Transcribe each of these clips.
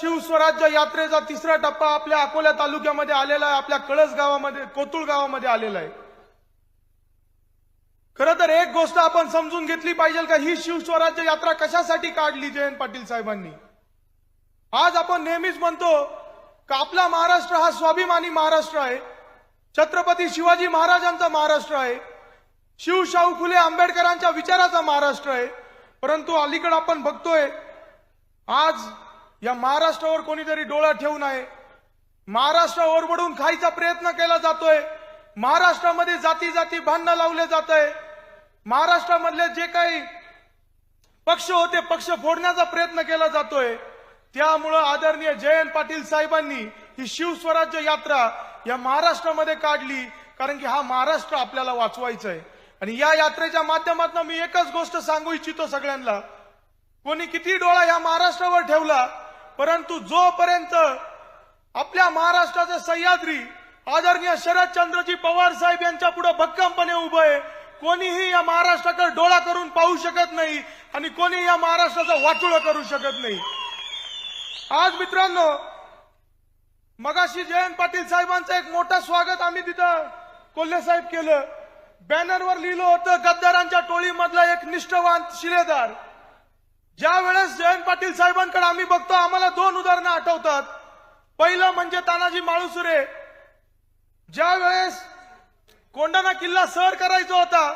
शिवस्वराज्य यात्रेचा तिसरा टप्पा आपल्या अकोला तालुक्यामध्ये आलेला आहे. आपल्या कळस गावामध्ये कोतुळ गावामध्ये आलेला आहे. खर तर एक गोष्ट आपण समजून घेतली पाहिजे का ही शिवस्वराज्य यात्रा कशासाठी काढली जयंत पाटील साहेबांनी? आज आपण नेहमीच म्हणतो का आपला महाराष्ट्र हा स्वाभिमानी महाराष्ट्र आहे. छत्रपती शिवाजी महाराजांचा महाराष्ट्र आहे. शिवशाहू फुले आंबेडकरांच्या विचाराचा महाराष्ट्र आहे. परंतु अलीकडे आपण बघतोय आज या महाराष्ट्रावर कोणीतरी डोळा ठेवून आहे. महाराष्ट्र ओरबडून खायचा प्रयत्न केला जातोय. महाराष्ट्रामध्ये जाती जाती भांडणं लावले जात आहे महाराष्ट्रामधले जे काही पक्ष होते पक्ष फोडण्याचा प्रयत्न केला जातोय. त्यामुळं आदरणीय जयंत पाटील साहेबांनी ही शिवस्वराज्य यात्रा या महाराष्ट्रामध्ये काढली कारण की हा महाराष्ट्र आपल्याला वाचवायचा आहे आणि या यात्रेच्या माध्यमातून मी एकच गोष्ट सांगू इच्छितो सगळ्यांना. कोणी किती डोळा या महाराष्ट्रावर ठेवला परंतु जोपर्यंत आपल्या महाराष्ट्राचे सह्याद्री आदरणीय शरदचंद्रजी पवार साहेब यांच्या पुढे भक्कमपणे उभं आहे कोणीही या महाराष्ट्राकडे डोळा करून पाहू शकत नाही आणि कोणी या महाराष्ट्राचं वाटोळं करू शकत नाही. आज मित्रांनो मगाशी जयंत पाटील साहेबांचं एक मोठं स्वागत आम्ही तिथं कोल्हे साहेब केलं. बॅनरवर लिहिलं होतं गद्दारांच्या टोळीमधला एक निष्ठवान शिलेदार. ज्या वेळेस जयंत पाटील साहेबांकडे आम्ही बघतो आम्हाला दोन उदाहरणं आठवतात. पहिलं म्हणजे तानाजी माळुसुरे. ज्या वेळेस कोंडाणा किल्ला सर करायचा होता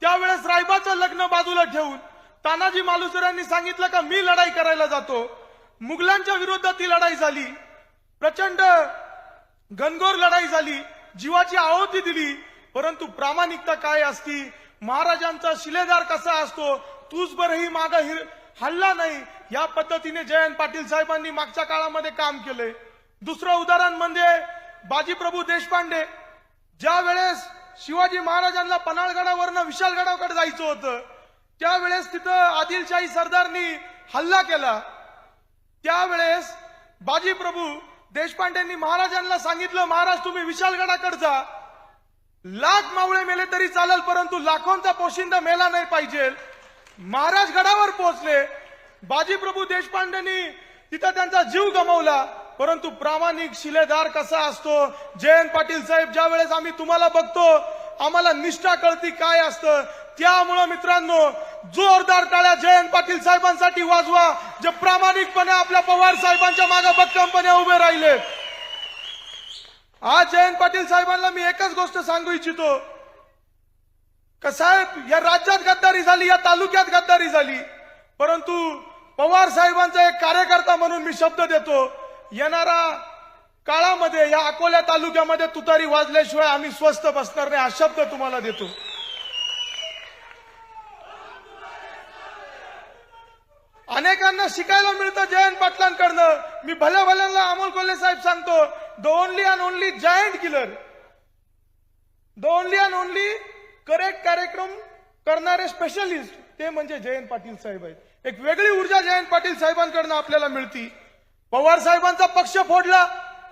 त्यावेळेस रायबाचं लग्न बाजूला ठेवून तानाजी मालुसरांनी सांगितलं का मी लढाई करायला जातो. मुघलांच्या विरोधात ती लढाई झाली. प्रचंड घनघोर लढाई झाली. जीवाची आहुती दिली. परंतु प्रामाणिकता काय असती? महाराजांचा शिलेदार कसा असतो? तूच बरही माग हल्ला नाही या पद्धतीने जयंत पाटील साहेबांनी मागच्या काळामध्ये काम केले. दुसरं उदाहरण म्हणजे बाजीप्रभू देशपांडे. ज्या वेळेस शिवाजी महाराजांना पन्हाळगडावरनं विशालगडाकडे जायचं होतं त्यावेळेस तिथं आदिलशाही सरदारनी हल्ला केला. त्यावेळेस बाजीप्रभू देशपांडेंनी महाराजांना सांगितलं महाराज तुम्ही विशालगडाकडे जा. लाख मावळे मेले तरी चालेल परंतु लाखोंचा पोशिंदा मेला नाही पाहिजे. महाराज गडावर पोहोचले. बाजीप्रभू देशपांडेंनी तिथं त्यांचा जीव गमावला. परंतु प्रामाणिक शिलेदार कसा असतो? जयंत पाटील साहेब ज्या वेळेस आम्ही तुम्हाला बघतो आम्हाला निष्ठा कळती काय असतं? त्यामुळं मित्रांनो जोरदार टाळ्या जयंत पाटील साहेबांसाठी वाजवा जे प्रामाणिकपणे आपल्या पवार साहेबांच्या मागे भक्कमपणे उभे राहिले. आज जयंत पाटील साहेबांना मी एकच गोष्ट सांगू इच्छितो. का साहेब या राज्यात गद्दारी झाली या तालुक्यात गद्दारी झाली. परंतु पवार साहेबांचा एक कार्यकर्ता म्हणून मी शब्द देतो येणारा काळामध्ये या अकोल्या तालुक्यामध्ये तुतारी वाजल्याशिवाय आम्ही स्वस्थ बसणार नाही हा शब्द तुम्हाला देतो. अनेकांना शिकायला मिळतं जयंत पाटलांकडनं. मी भल्या भल्यांना अमोल कोल्हे साहेब सांगतो the only and only giant killer the only and only correct कार्यक्रम करणारे स्पेशलिस्ट ते म्हणजे जयंत पाटील साहेब आहेत. एक वेगळी ऊर्जा जयंत पाटील साहेबांकडनं आपल्याला मिळती. पवार साहेबांचा पक्ष फोडला.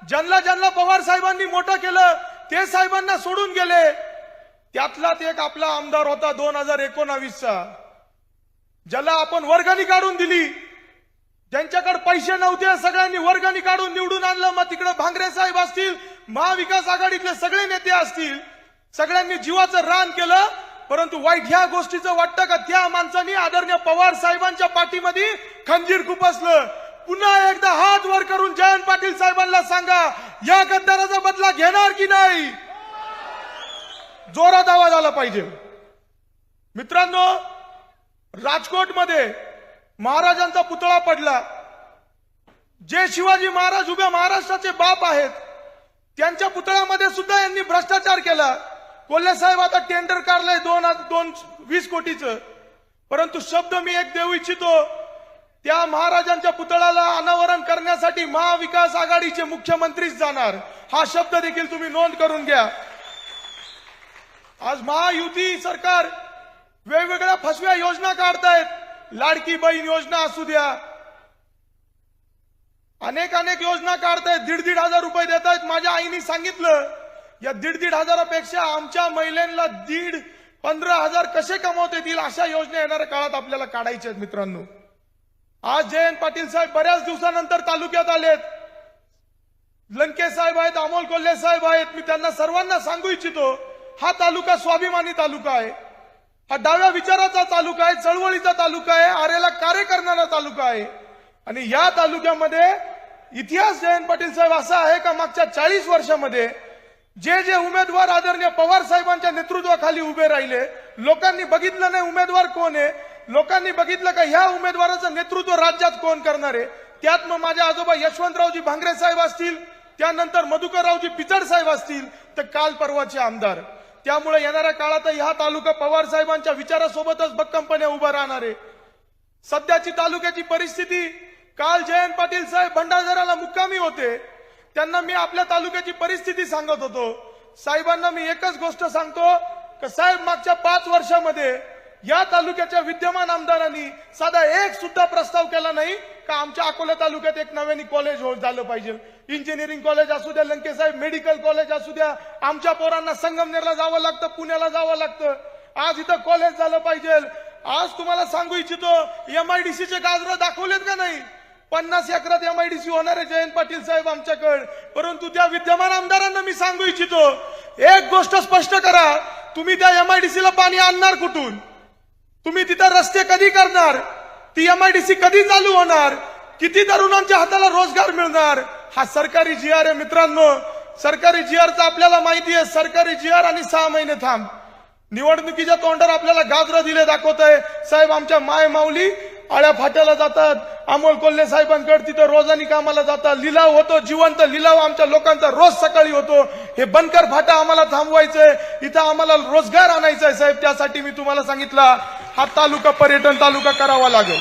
ज्यांना ज्यांना पवार साहेबांनी मोठं केलं ते साहेबांना सोडून गेले. त्यातलाच एक आपला आमदार होता दोन हजार एकोणावीसचा. ज्याला आपण वर्गणी काढून दिली. ज्यांच्याकडे पैसे नव्हते सगळ्यांनी वर्गणी काढून निवडून आणलं. मग तिकडे भांगरे साहेब असतील महाविकास आघाडीतले सगळे नेते असतील. सगळ्यांनी जीवाचं रान केलं परंतु वाईट ह्या गोष्टीचं वाटतं का? त्या माणसांनी आदरणीय पवार साहेबांच्या पाठीमध्ये खंजीर खुपसलं. पुन्हा एकदा हात वर करून जयंत पाटील साहेबांना सांगा या गद्दाराचा बदला घेणार की नाही? जोरात आवाज आला पाहिजे. मित्रांनो राजकोटमध्ये महाराजांचा पुतळा पडला. जे शिवाजी महाराज उभ्या महाराष्ट्राचे बाप आहेत त्यांच्या पुतळ्यामध्ये सुद्धा यांनी भ्रष्टाचार केला. कोल्हे साहेब आता टेंडर काढलंय दोन दोन वीस कोटीचं. परंतु शब्द मी एक देऊ इच्छितो. त्या महाराजांच्या पुतळ्याला अनावरण करण्यासाठी महाविकास आघाडीचे मुख्यमंत्रीच जाणार. हा शब्द देखील तुम्ही नोंद करून घ्या. आज महायुती सरकार वेगवेगळ्या फसव्या योजना काढतायत. लाडकी बहीण योजना असू द्या. अनेक अनेक योजना काढतायत. दीड दीड हजार रुपये देत आहेत माझ्या आईने सांगितलं या दीड दीड हजारापेक्षा आमच्या महिलांना दीड पंधरा हजार कसे कमवता येतील अशा योजना येणाऱ्या काळात आपल्याला काढायच्या आहेत मित्रांनो. आज जयंत पाटील साहेब बऱ्याच दिवसानंतर तालुक्यात आलेत. लंके साहेब आहेत अमोल कोल्हे साहेब आहेत. मी त्यांना सर्वांना सांगू इच्छितो हा तालुका स्वाभिमानी तालुका आहे. हा डाव्या विचाराचा तालुका आहे चळवळीचा तालुका आहे आरेला कार्य करणारा तालुका आहे. आणि या तालुक्यामध्ये इतिहास जयंत पाटील साहेब असा आहे का मागच्या चाळीस वर्षामध्ये जे जे उमेदवार आदरणीय पवार साहेबांच्या नेतृत्वाखाली उभे राहिले लोकांनी बघितलं नाही उमेदवार कोण आहे लोकांनी बघितलं का ह्या उमेदवाराचं नेतृत्व राज्यात कोण करणार आहे? त्यात मग माझे आजोबा यशवंतरावजी भांगरे साहेब असतील त्यानंतर मधुकररावजी पिचड साहेब असतील तर काल परवाचे आमदार. त्यामुळे येणाऱ्या काळात हा तालुका पवार साहेबांच्या विचारासोबतच भक्कमपणे उभा राहणार आहे. सध्याची तालुक्याची परिस्थिती काल जयंत पाटील साहेब भंडारदराला मुक्कामी होते त्यांना मी आपल्या तालुक्याची परिस्थिती सांगत होतो. साहेबांना मी एकच गोष्ट सांगतो का साहेब मागच्या पाच वर्षामध्ये या तालुक्याच्या विद्यमान आमदारांनी साधा एक सुद्धा प्रस्ताव केला नाही का आमच्या अकोला तालुक्यात एक नव्याने कॉलेज हो झालं पाहिजे. इंजिनिअरिंग कॉलेज असू द्या लंके साहेब मेडिकल कॉलेज असू द्या आमच्या पोरांना संगमनेरला जावं लागतं पुण्याला जावं लागतं. आज इथं कॉलेज झालं पाहिजे. आज तुम्हाला सांगू इच्छितो एमआयडीसीचे गाजरं दाखवलेत का नाही? पन्नास एकरात एमआयडीसी होणार आहे जयंत पाटील साहेब आमच्याकडे. परंतु त्या विद्यमान आमदारांना मी सांगू इच्छितो एक गोष्ट स्पष्ट करा तुम्ही त्या एम आय डी सीला पाणी आणणार कुठून? तुम्ही तिथं रस्ते कधी करणार? ती एम आय डी सी कधी चालू होणार? किती तरुणांच्या हाताला रोजगार मिळणार? हा सरकारी जी आर आहे मित्रांनो. सरकारी जी आरचा आपल्याला माहिती आहे सरकारी जी आर आणि सहा महिने थांब. निवडणुकीच्या तोंडावर आपल्याला गाजरं दिले दाखवत आहे साहेब आमच्या माय माऊली आळ्या फाट्याला जातात. अमोल कोल्हे साहेबांकडे तिथं रोजानी कामाला जातात. लिलाव होतो जिवंत लिलाव आमच्या लोकांचा. रोज सकाळी होतो. हे बनकर फाटा आम्हाला थांबवायचंय. इथं आम्हाला रोजगार आणायचा आहे साहेब त्यासाठी मी तुम्हाला सांगितला. हा तालुका पर्यटन तालुका करावा लागेल.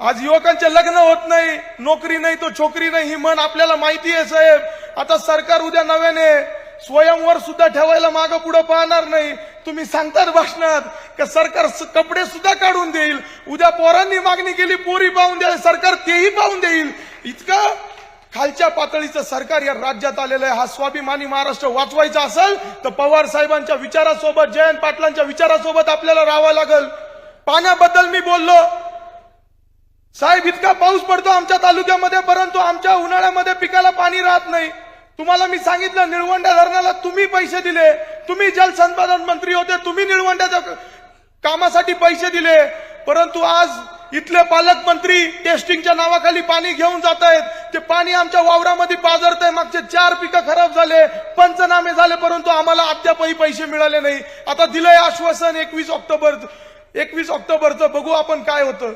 आज युवकांचे लग्न होत नाही नोकरी नाही तो छोकरी नाही ही मन आपल्याला माहिती आहे साहेब. आता सरकार उद्या नव्याने स्वयंवर सुद्धा ठेवायला मागं पुढे पाहणार नाही. तुम्ही सांगतात भाषणात का सरकार कपडे सुद्धा काढून देईल. उद्या पोरांनी मागणी केली पोरी पाहून द्या सरकार तेही पाहून देईल. इतकं खालच्या पातळीचं सरकार या राज्यात आलेलं आहे. हा स्वाभिमानी महाराष्ट्र वाचवायचा असेल तर पवार साहेबांच्या विचारासोबत जयंत पाटलांच्या विचारासोबत आपल्याला राहावं लागल. पाण्याबद्दल मी बोललो. साहेब इतका पाऊस पडतो आमच्या तालुक्यामध्ये परंतु आमच्या उन्हाळ्यामध्ये पिकाला पाणी राहत नाही. तुम्हाला मी सांगितलं निळवंडा धरणाला तुम्ही पैसे दिले. तुम्ही जलसंपादन मंत्री होते तुम्ही निळवंड्याच्या कामासाठी पैसे दिले. परंतु आज इथले पालकमंत्री टेस्टिंगच्या नावाखाली पाणी घेऊन जात आहेत ते पाणी आमच्या वावरामध्ये पाजरत आहे मागचे चार पिकं खराब झाले पंचनामे झाले परंतु आम्हाला अद्यापही पैसे मिळाले नाही. आता दिलंय आश्वासन एकवीस ऑक्टोबर एकवीस ऑक्टोबरचं. बघू आपण काय होतं.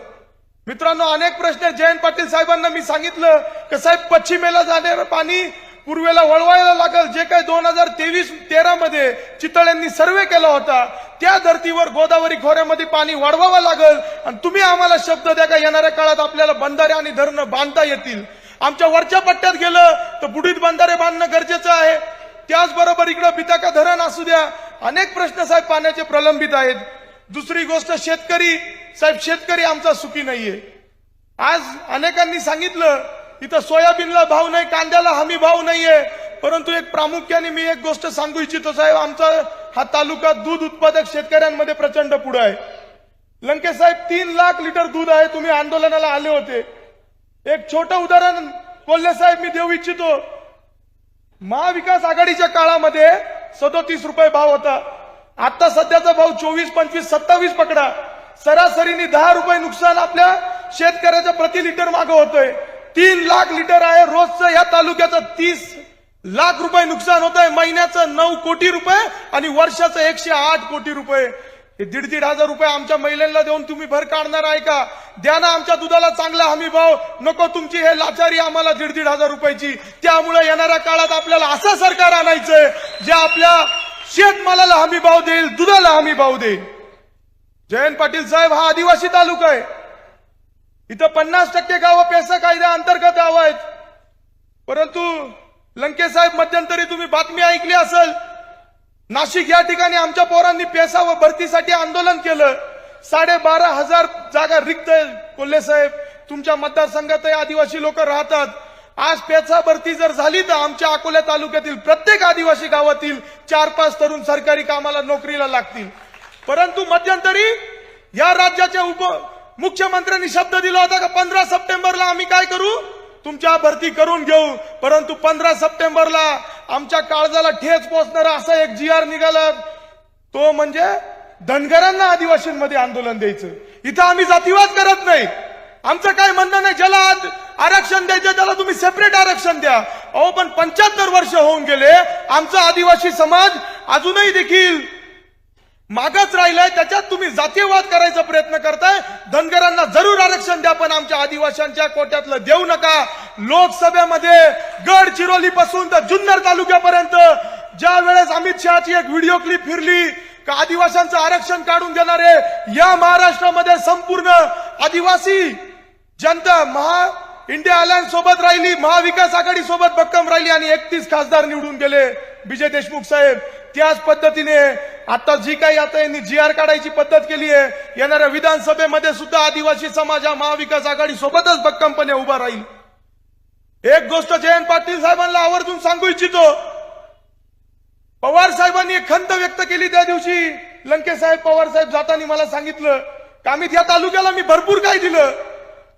मित्रांनो अनेक प्रश्न जयंत पाटील साहेबांना मी सांगितलं की साहेब पश्चिमेला जाणारं पाणी पूर्वेला वळवायला लागल. जे काही दोन हजार तेवीस तेरा मध्ये चितळ्यांनी सर्वे केला होता त्या धर्तीवर गोदावरी खोऱ्यामध्ये पाणी वाढवावं लागल. आणि तुम्ही आम्हाला शब्द द्या का? येणाऱ्या काळात आपल्याला बंधारे आणि धरणं बांधता येतील. आमच्या वरच्या पट्ट्यात गेलं तर बुडीत बंधारे बांधणं गरजेचं आहे. त्याचबरोबर इकडं बिताका धरण असू द्या. अनेक प्रश्न साहेब पाण्याचे प्रलंबित आहेत. दुसरी गोष्ट शेतकरी. साहेब शेतकरी आमचा सुखी नाहीये. आज अनेकांनी सांगितलं इथं सोयाबीनला भाव नाही कांद्याला हमी भाव नाहीये. परंतु एक प्रामुख्याने मी एक गोष्ट सांगू इच्छितो साहेब आमचा हा तालुका दूध उत्पादक शेतकऱ्यांमध्ये प्रचंड पुढे आहे. लंकेश साहेब तीन लाख लिटर दूध आहे तुम्ही आंदोलनाला आले होते. एक छोटं उदाहरण कोल्हे साहेब मी देऊ इच्छितो. महाविकास आघाडीच्या काळामध्ये सदोतीस रुपये भाव होता. आता सध्याचा भाव चोवीस पंचवीस सत्तावीस पकडा. सरासरीने दहा रुपये नुकसान आपल्या शेतकऱ्याच्या प्रति लिटर मागं होतोय. तीन लाख लिटर आहे. रोजचं या तालुक्याचं तीस लाख रुपये नुकसान होत आहे महिन्याचं नऊ कोटी रुपये आणि वर्षाचं एकशे आठ कोटी रुपये. हे दीड दीड हजार रुपये आमच्या महिलांना देऊन तुम्ही भर काढणार आहे का? द्या ना आमच्या दुधाला चांगला हमी भाव. नको तुमची हे लाचारी आम्हाला दीड दीड हजार रुपयाची. त्यामुळे येणाऱ्या काळात आपल्याला असं सरकार आणायचंय जे आपल्या शेतमालाला हमी भाव देईल दुधाला हमी भाव देईल. जयंत पाटील साहेब हा आदिवासी तालुका आहे. इथं पन्नास टक्के गावं पेसा कायद्या अंतर्गत गावं आहेत परंतु लंकेसाहेब मध्यंतरी तुम्ही बातमी ऐकली असेल नाशिक या ठिकाणी आमच्या पोरांनी पेसा व भरतीसाठी आंदोलन केलं. साडेबारा हजार जागा रिक्त आहे कोल्हे साहेब. तुमच्या मतदारसंघातही आदिवासी लोक राहतात. आज पेसा भरती जर झाली तर आमच्या अकोला तालुक्यातील प्रत्येक आदिवासी गावातील चार पाच तरुण सरकारी कामाला नोकरीला लागतील. परंतु मध्यंतरी या राज्याचे उप मुख्यमंत्र्यांनी शब्द दिला होता का पंधरा सप्टेंबरला आम्ही काय करू? तुमच्या भरती करून घेऊ. परंतु पंधरा सप्टेंबरला आमच्या काळजाला ठेच पोचणारा असा एक जी आर निघाला. तो म्हणजे धनगरांना आदिवासींमध्ये आंदोलन द्यायचं. इथं आम्ही जातीवाद करत नाही. आमचं काय म्हणणं नाही ज्याला आज आरक्षण द्यायचं त्याला तुम्ही सेपरेट आरक्षण द्या. अहो पण पंच्याहत्तर वर्ष होऊन गेले आमचा आदिवासी समाज अजूनही देखील मागच राहिलाय त्याच्यात तुम्ही जातीयवाद करायचा प्रयत्न करताय धनगरांना जरूर आरक्षण द्या पण आमच्या आदिवासींच्या कोट्यातलं देऊ नका. लोकसभेमध्ये गडचिरोली पासून तर जुन्नर तालुक्यापर्यंत ज्या वेळेस अमित शहाची एक व्हिडिओ क्लिप फिरली का आदिवासींचं आरक्षण काढून देणारे या महाराष्ट्रामध्ये संपूर्ण आदिवासी जनता महा इंडिया अलायन्स सोबत राहिली महाविकास आघाडी सोबत भक्कम राहिली आणि एकतीस खासदार निवडून गेले. विजय देशमुख साहेब त्याच पद्धतीने आता जी काही आता यांनी जी आर काढायची पद्धत केली आहे येणाऱ्या विधानसभेमध्ये सुद्धा आदिवासी समाज हा महाविकास आघाडी सोबतच भक्कमपणे उभा राहील. एक गोष्ट जयंत पाटील साहेबांना आवर्जून सांगू इच्छितो. पवार साहेबांनी एक खंत व्यक्त केली त्या दिवशी लंकेसाहेब पवार साहेब जाताना मला सांगितलं कामित या तालुक्याला मी भरपूर काय दिलं?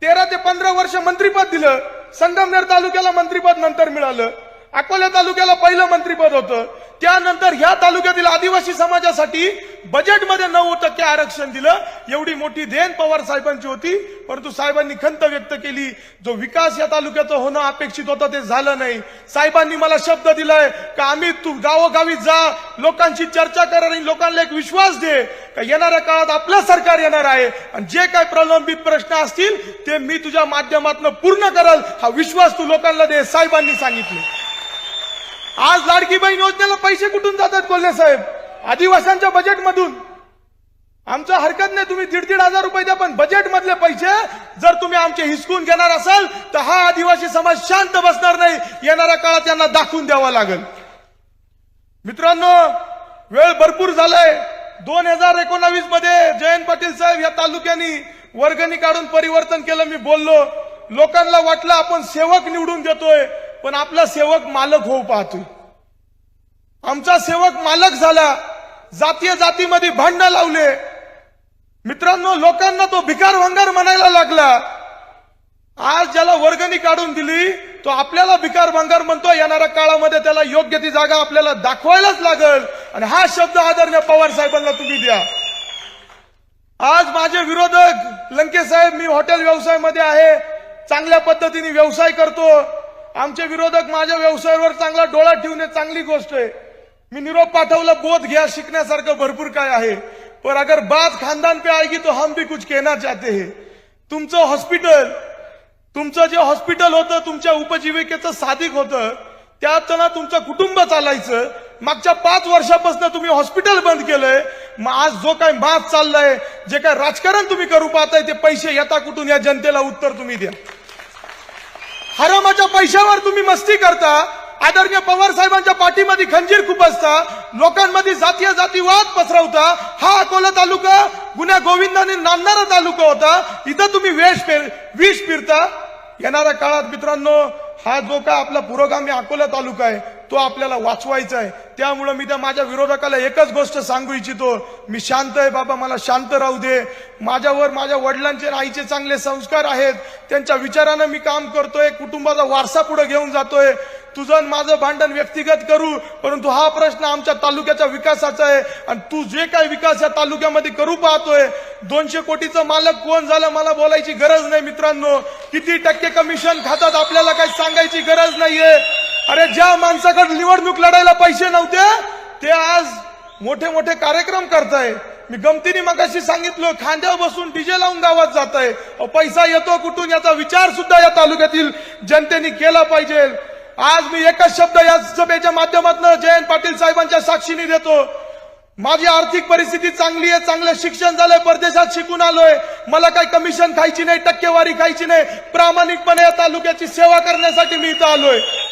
तेरा ते पंधरा वर्ष मंत्रीपद दिलं संगमनेर तालुक्याला मंत्रीपद नंतर मिळालं. अकोला तालुक्याला पहिलं मंत्रीपद होतं. त्यानंतर ह्या तालुक्यातील आदिवासी समाजासाठी बजेटमध्ये नऊ टक्के आरक्षण दिलं. एवढी मोठी देण पवार साहेबांची होती. परंतु साहेबांनी खंत व्यक्त केली. जो विकास या तालुक्याचं होणं अपेक्षित होता ते झालं नाही. साहेबांनी मला शब्द दिलाय का आम्ही तू गावोगावी जा लोकांशी चर्चा कर आणि लोकांना एक विश्वास दे का येणाऱ्या काळात आपलं सरकार येणार आहे. आणि जे काय प्रलंबित प्रश्न असतील ते मी तुझ्या माध्यमातून पूर्ण करल. हा विश्वास तू लोकांना दे साहेबांनी सांगितले. आज लाडकी बहीण योजनेला पैसे कुठून जातात कोल्हे साहेब? बजेट बजेटमधून आमचं हरकत नाही तुम्ही दीड दीड हजार रुपये द्या पण बजेट मधले पैसे जर तुम्ही आमचे हिसकून घेणार असाल तर हा आदिवासी समाज शांत बसणार नाही. येणाऱ्या काळात त्यांना दाखवून द्यावा लागेल. मित्रांनो वेळ भरपूर झालाय. दोन हजार एकोणावीसमध्ये जयंत पाटील साहेब या तालुक्यांनी वर्गणी काढून परिवर्तन केलं मी बोललो. लोकांना वाटलं आपण सेवक निवडून देतोय. पण आपला सेवक मालक होऊ पाहतोय. आमचा सेवक मालक झाला जातीय जातीमध्ये भांडणं लावले. मित्रांनो लोकांना तो भिकार भंगार म्हणायला लागला. आज ज्याला वर्गणी काढून दिली तो आपल्याला भिकार भंगार म्हणतो येणाऱ्या काळामध्ये त्याला योग्य ती जागा आपल्याला दाखवायलाच लागल. आणि हा शब्द आदरणीय पवार साहेबांना तुम्ही द्या. आज माझे विरोधक लंके साहेब मी हॉटेल व्यवसायामध्ये आहे. चांगल्या पद्धतीने व्यवसाय करतो. आमचे विरोधक माझ्या व्यवसायावर चांगला डोळा ठेवणे चांगली गोष्ट आहे. मी निरोप पाठवला बोध घ्या शिकण्यासारखं भरपूर काय आहे. पर अगर बात खानदान पे आएगी तो हम भी कुछ कहना चाहते हैं. तुमचं हॉस्पिटल तुमचं जे हॉस्पिटल होतं तुमच्या उपजीविकेचं साधिक होतं त्यात ना तुमचं कुटुंब चालायचं. मागच्या पाच वर्षापासून तुम्ही हॉस्पिटल बंद केलंय. मग आज जो काय मास चाललाय जे काय राजकारण तुम्ही करू पाहताय ते पैसे येता कुठून? या जनतेला उत्तर तुम्ही द्या. हरामाच्या पैशावर तुम्ही मस्ती करता. आदरणीय पवार साहेबांच्या पाठीमध्ये खंजीर खुपसता लोकांमध्ये जातीय जातीवाद पसरवता. हा अकोला तालुका गुन्हा गोविंदाने नांदणारा तालुका होता. इथं तुम्ही वेश पेर विष फिरता. येणाऱ्या काळात मित्रांनो हा जो का आपला पुरोगामी अकोला तालुका आहे तो आपल्याला वाचवायचा आहे. त्यामुळं मी त्या माझ्या विरोधकाला एकच गोष्ट सांगू इच्छितो. मी शांत आहे बाबा मला शांत राहू दे. माझ्यावर माझ्या वडिलांचे आणि आईचे चांगले संस्कार आहेत. त्यांच्या विचारानं मी काम करतोय कुटुंबाचा वारसा पुढे घेऊन जातोय. तुझं माझं भांडण व्यक्तिगत करू परंतु हा प्रश्न आमच्या तालुक्याच्या विकासाचा आहे. आणि तू जे काय विकास या तालुक्यामध्ये करू पाहतोय दोनशे कोटीचं मालक कोण झालं मला बोलायची गरज नाही मित्रांनो. किती टक्के कमिशन खातात आपल्याला काही सांगायची गरज नाहीये. अरे ज्या माणसाकडे निवडणूक लढायला पैसे नव्हते ते आज मोठे मोठे कार्यक्रम करताय. मी गमतीने मगाशी सांगितलं खांद्यावर बसून डीजे लावून गावात जात आहे पैसा येतो कुठून याचा विचार सुद्धा या तालुक्यातील जनतेने केला पाहिजे. आज मी एकच शब्द या सभेच्या माध्यमातून जयंत पाटील साहेबांच्या साक्षीने देतो. माझी आर्थिक परिस्थिती चांगली आहे चांगलं शिक्षण झालंय परदेशात शिकून आलोय. मला काही कमिशन खायची नाही टक्केवारी खायची नाही. प्रामाणिकपणे या तालुक्याची सेवा करण्यासाठी मी इथं आलोय.